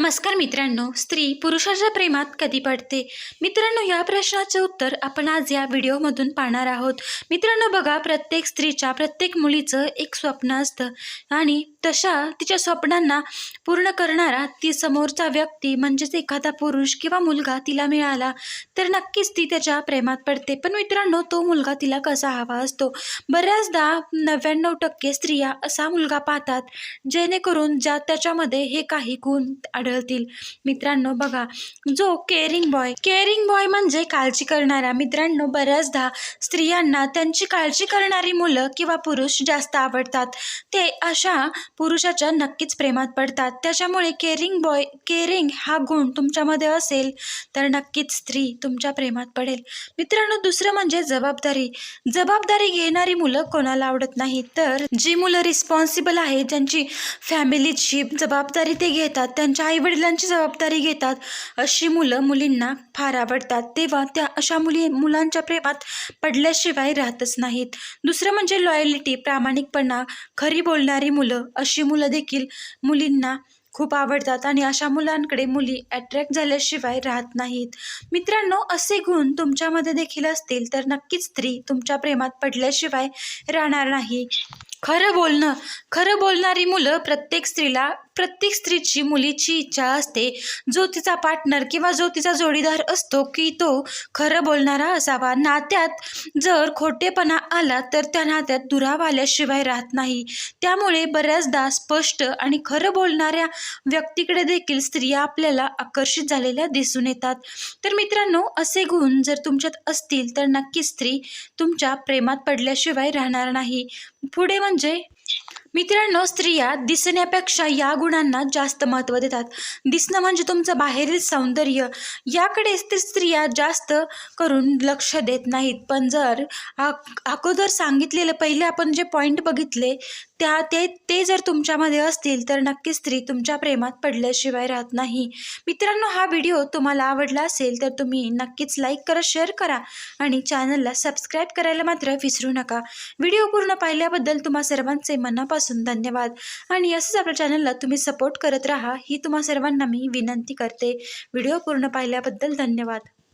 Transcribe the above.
नमस्कार मित्रांनो स्त्री पुरुषाच्या प्रेमात कधी पडते? मित्रांनो या प्रश्नाचे उत्तर आपण आज या व्हिडिओमधून पाहणार आहोत. मित्रांनो बघा प्रत्येक स्त्रीच्या प्रत्येक मुलीचं एक स्वप्न असतं. आणि तशा तिच्या स्वप्नांना पूर्ण करणारा ती समोरचा व्यक्ती म्हणजेच एखादा पुरुष किंवा मुलगा तिला मिळाला तर नक्कीच ती त्याच्या प्रेमात पडते. पण मित्रांनो तो मुलगा तिला कसा हवा असतो? बऱ्याचदा नव्याण्णव टक्के स्त्रिया असा मुलगा पाहतात जेणेकरून ज्या त्याच्यामध्ये हे काही गुण आढळतील. मित्रांनो बघा जो केअरिंग बॉय केअरिंग बॉय म्हणजे काळजी करणारा. मित्रांनो बऱ्याचदा स्त्रियांना त्यांची काळजी करणारी मुलं किंवा पुरुष जास्त आवडतात. ते अशा पुरुषाच्या नक्कीच प्रेमात पडतात. त्याच्यामुळे केअरिंग बॉय केअरिंग हा गुण तुमच्यामध्ये असेल तर नक्कीच स्त्री तुमच्या प्रेमात पडेल. मित्रांनो दुसरं म्हणजे जबाबदारी. जबाबदारी घेणारी मुलं कोणाला आवडत नाही तर जी मुलं रिस्पॉन्सिबल आहेत ज्यांची फॅमिलीची जबाबदारी ते घेतात त्यांच्या आई आईवडिलांची जबाबदारी घेतात. अशी मुलं मुलींना फार आवडतात. तेव्हा त्या अशा मुली मुलांच्या प्रेमात पडल्याशिवाय राहतच नाहीत. दुसरं म्हणजे लॉयलिटी प्रामाणिकपणा खरी बोलणारी मुलं. अशी मुलं देखील मुलींना खूप आवडतात आणि अशा मुलांकडे मुली अट्रॅक्ट झाल्याशिवाय राहत नाहीत. मित्रांनो असे गुण तुमच्यामध्ये देखील असतील तर नक्कीच स्त्री तुमच्या प्रेमात पडल्याशिवाय राहणार नाही. खरं बोलणं खरं बोलणारी मुलं प्रत्येक स्त्रीला प्रत्येक स्त्रीची मुलीची इच्छा असते. जो तिचा पार्टनर किंवा जो तिचा जोडीदार असतो की तो खरं बोलणारा असावा. नात्यात जर खोटेपणा आला तर त्या नात्यात दुराव आल्याशिवाय राहत नाही. त्यामुळे बऱ्याचदा स्पष्ट आणि खरं बोलणाऱ्या व्यक्तीकडे देखील स्त्रिया आपल्याला आकर्षित झालेल्या दिसून येतात. तर मित्रांनो असे गुण जर तुमच्यात असतील तर नक्की स्त्री तुमच्या प्रेमात पडल्याशिवाय राहणार नाही. पुढे म्हणजे मित्रांनो स्त्रिया दिसण्यापेक्षा या गुणांना जास्त महत्त्व देतात. दिसणं म्हणजे तुमचं बाहेरील सौंदर्य. याकडे स्त्रिया जास्त करून लक्ष देत नाहीत. पण जर अगोदर सांगितलेलं पहिले आपण जे पॉईंट बघितले त्या ते ते जर तुमच्यामध्ये असतील तर नक्की स्त्री तुमच्या प्रेमात पडल्याशिवाय राहत नाही. मित्रांनो हा व्हिडिओ तुम्हाला आवडला असेल तर तुम्ही नक्कीच लाईक करा शेअर करा आणि चॅनलला सबस्क्राईब करायला मात्र विसरू नका. व्हिडिओ पूर्ण पाहिल्याबद्दल तुम्हा सर्वांचे मनापासून मनापासून धन्यवाद. आणि असंच आपल्या चॅनलला तुम्ही सपोर्ट करत राहा ही तुम्हा सर्वांना मी विनंती करते. व्हिडिओ पूर्ण पाहिल्याबद्दल धन्यवाद.